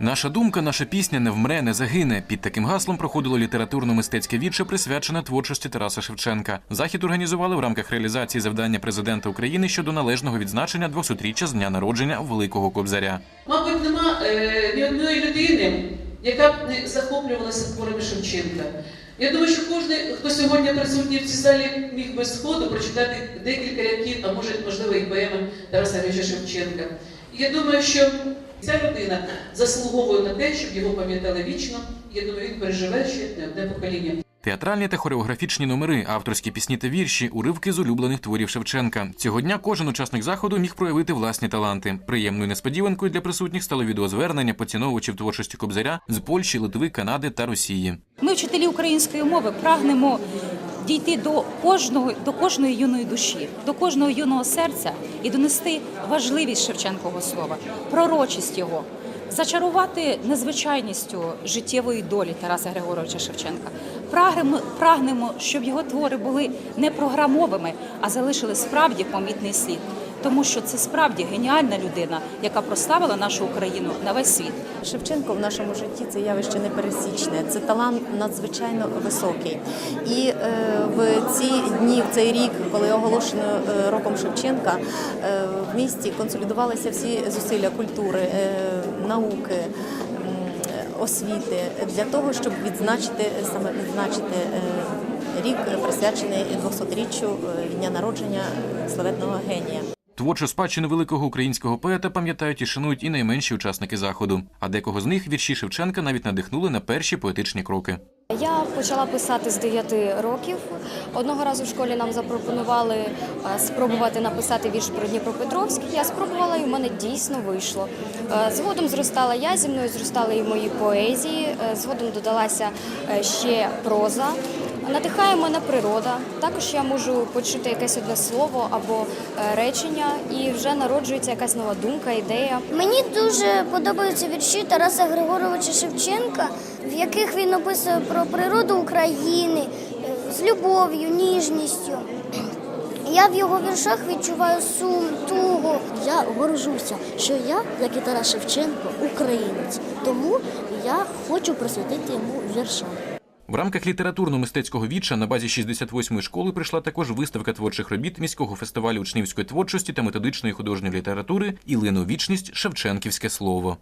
Наша думка, наша пісня не вмре, не загине. Під таким гаслом проходило літературно-мистецьке віче, присвячене творчості Тараса Шевченка. Захід організували в рамках реалізації завдання президента України щодо належного відзначення 200-річчя з дня народження Великого Кобзаря. Мабуть, нема е, ні одної людини, яка б не захоплювалася творами Шевченка. Я думаю, що кожен, хто сьогодні присутній в цій залі, міг без сходу прочитати декілька рядків, а може, можливо, і поеми Тараса Шевченка. І я думаю, що ця людина заслуговує на те, щоб його пам'ятали вічно. Я думаю, він переживе ще не одне покоління. Театральні та хореографічні номери, авторські пісні та вірші, уривки з улюблених творів Шевченка. Цього дня кожен учасник заходу міг проявити власні таланти. Приємною несподіванкою для присутніх стало відеозвернення поціновувачів творчості Кобзаря з Польщі, Литви, Канади та Росії. Ми, вчителі української мови, прагнемо дійти до кожного до кожної юної душі, до кожного юного серця і донести важливість Шевченкового слова, пророчість його, зачарувати незвичайністю життєвої долі Тараса Григоровича Шевченка. Прагнемо, прагнемо, щоб його твори були не програмовими, а залишили справді помітний слід. Тому що це справді геніальна людина, яка прославила нашу Україну на весь світ. Шевченко в нашому житті це явище непересічне, це талант надзвичайно високий. І е, в ці дні, в цей рік, коли оголошено е, роком Шевченка, е, в місті консолідувалися всі зусилля культури, науки. Освіти для того, щоб відзначити саме відзначити рік, присвячений 200-річчю е, дня народження славетного генія. Творчу спадщину великого українського поета пам'ятають і шанують і найменші учасники заходу. А декого з них вірші Шевченка навіть надихнули на перші поетичні кроки. Я почала писати з 9 років. Одного разу в школі нам запропонували е, спробувати написати вірш про Дніпропетровськ. Я спробувала і в мене дійсно вийшло. Е, Згодом зростала я зі мною, зростали і мої поезії. Е, Згодом додалася ще проза. Надихає мене природа. Також я можу почути якесь одне слово або е, речення, і вже народжується якась нова думка, ідея. Мені дуже подобаються вірші Тараса Григоровича Шевченка, в яких він описує про природу України е, з любов'ю, ніжністю. Я в його віршах відчуваю сум, тугу. Я горжуся, що я, як і Тарас Шевченко, українець. Тому я хочу присвятити йому вірша. В рамках літературно-мистецького віча на базі 68-ї школи прийшла також виставка творчих робіт міського фестивалю учнівської творчості та методичної художньої літератури Ілину вічність Шевченківське слово.